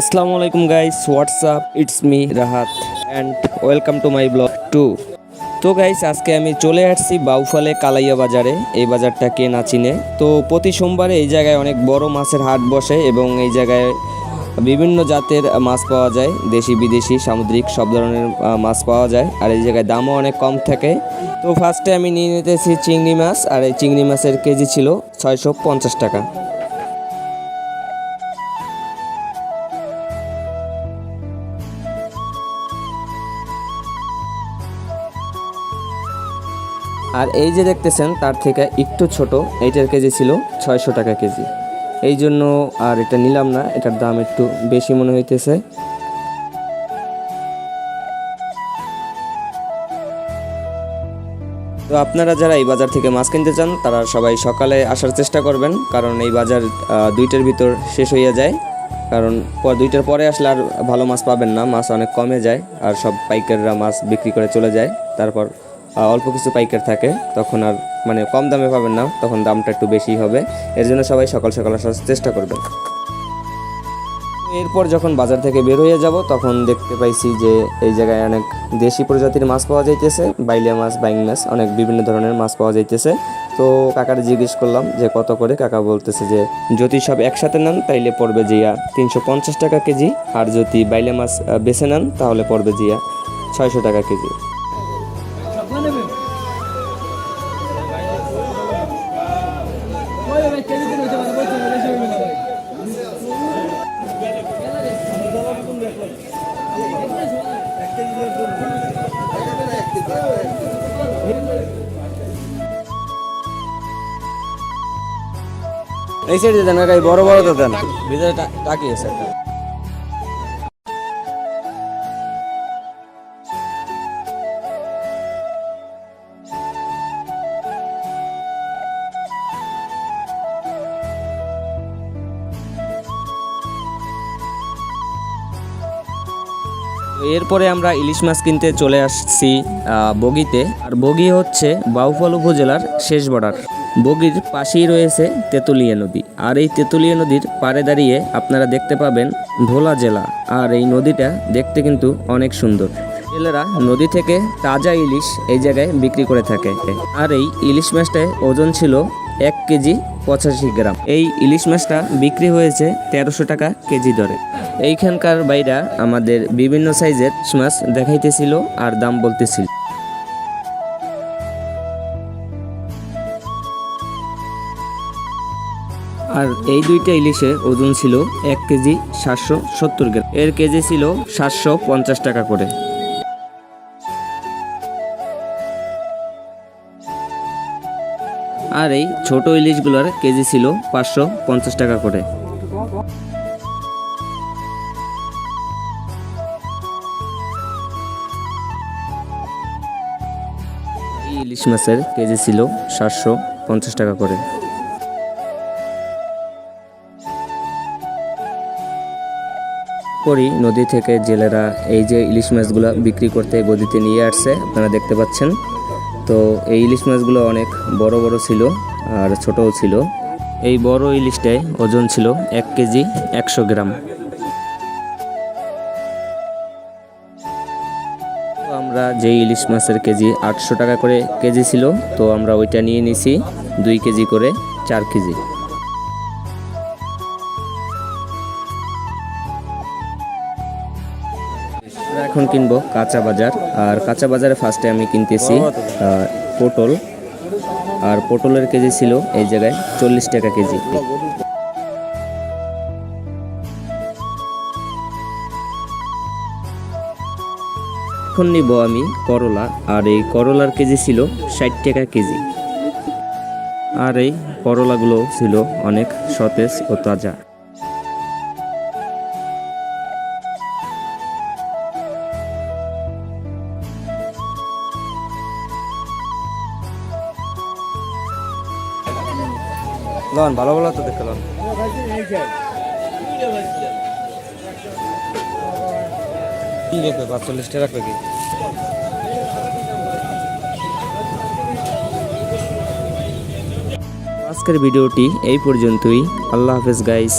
আসসালামু আলাইকুম guys what's up it's me Rahat and welcome to my blog to তো guys আজকে আমি চলে আসছি বাউফালে কালাইয়া বাজারে। এই বাজারটা কে না চিনে? তো প্রতি সোমবারে এই জায়গায় অনেক বড় মাছের হাট বসে এবং এই জায়গায় বিভিন্ন জাতের মাছ পাওয়া যায়। দেশি, বিদেশি, সামুদ্রিক, সব ধরনের মাছ পাওয়া যায়। আর এই জায়গায় দামও অনেক কম থাকে। তো ফার্স্টে আমি নিয়ে নিতেছি চিংড়ি মাছ। আর এই চিংড়ি মাছের কেজি ছিল ছয়শো পঞ্চাশ টাকা। আর এই যে দেখতেছেন, তার থেকে একটু ছোট, এইটার কেজি ছিল ছয়শো টাকা কেজি। এই জন্য আর এটা নিলাম না, এটার দাম একটু বেশি মনে হইতেছে। তো আপনারা যারা এই বাজার থেকে মাছ কিনতে চান, তারা সবাই সকালে আসার চেষ্টা করবেন, কারণ এই বাজার দুইটার ভিতর শেষ হইয়া যায়। কারণ দুইটার পরে আসলে আর ভালো মাছ পাবেন না, মাছ অনেক কমে যায়, আর সব পাইকাররা মাছ বিক্রি করে চলে যায়। তারপর অল্প কিছু পাইকার থাকে, তখন আর মানে কম দামে পাবেন না, তখন দামটা একটু বেশি হবে। এর জন্য সবাই সকাল সকাল আসার চেষ্টা করবেন। এরপর যখন বাজার থেকে বের হয়ে যাব, তখন দেখতে পাইছি যে এই জায়গায় অনেক দেশি প্রজাতির মাছ পাওয়া যাইতেছে, বাইলিয়া মাছ, বাইং মাছ, অনেক বিভিন্ন ধরনের মাছ পাওয়া যাইতেছে। তো কাকার জিজ্ঞেস করলাম যে, কত করে? কাকা বলতেছে যে, যদি সব একসাথে নেন, তাইলে পড়বে জিয়া তিনশো পঞ্চাশ টাকা কেজি। আর যদি বাইলে মাছ বেছে নেন, তাহলে পড়বে জিয়া ছয়শো টাকা কেজি। এই সাইডে দেন কাকা, বড় বড় তো দেন। ভিতরে টাকি আছে এরপরে আমরা ইলিশ মাছ কিনতে চলে আসছি বগিতে। আর বগি হচ্ছে বাউফল উপজেলার শেষ বর্ডার। বগির পাশেই রয়েছে তেঁতুলিয়া নদী। আর এই তেঁতুলিয়া নদীর পাড়ে দাঁড়িয়ে আপনারা দেখতে পাবেন ভোলা জেলা। আর এই নদীটা দেখতে কিন্তু অনেক সুন্দর। জেলেরা নদী থেকে তাজা ইলিশ এই জায়গায় বিক্রি করে থাকে। আর এই ইলিশ মাছটায় ওজন ছিল এক কেজি পঁচাশি গ্রাম। এই ইলিশ মাছটা বিক্রি হয়েছে তেরোশো টাকা কেজি দরে। এইখানকার বাইরা আমাদের বিভিন্ন সাইজের মাছ দেখাইতেছিল আর দাম বলতেছিল। আর এই দুইটা ইলিশে ওজন ছিল এক কেজি সাতশো সত্তর গ্রাম। এর কেজি ছিল সাতশো পঞ্চাশ টাকা করে। আর এই ছোট ইলিশগুলোর কেজি ছিল পাঁচশো পঞ্চাশ টাকা করে। ইলিশ মাছের কেজি ছিল সাতশো পঞ্চাশ টাকা করে। করি নদী থেকে জেলেরা এই যে ইলিশ মাছগুলো বিক্রি করতে গদিতে নিয়ে আসছে, আপনারা দেখতে পাচ্ছেন। তো এই ইলিশ মাছগুলো অনেক বড় বড় ছিল আর ছোটও ছিল। এই বড় ইলিশটায় ওজন ছিল এক কেজি একশো গ্রাম। আমরা যে ইলিশ মাছের কেজি আটশো টাকা করে কেজি ছিল, তো আমরা ওইটা নিয়ে নিছি দুই কেজি করে চার কেজি। এখন কিনবো কাঁচা বাজার। আর কাঁচা বাজারে ফার্স্টে আমি কিনতেছি পটল। আর পটলের কেজি ছিল এই জায়গায় চল্লিশ টাকা কেজি। এখন নিব আমি করলা। আর এই করলার কেজি ছিল ষাট টাকা কেজি। আর এই করলাগুলো ছিল অনেক সতেজ ও তাজা। লন, ভালো ভালো তো দেখে লন। কি রাখবে কি আজকের ভিডিওটি এই পর্যন্তই। আল্লাহ হাফেজ গাইস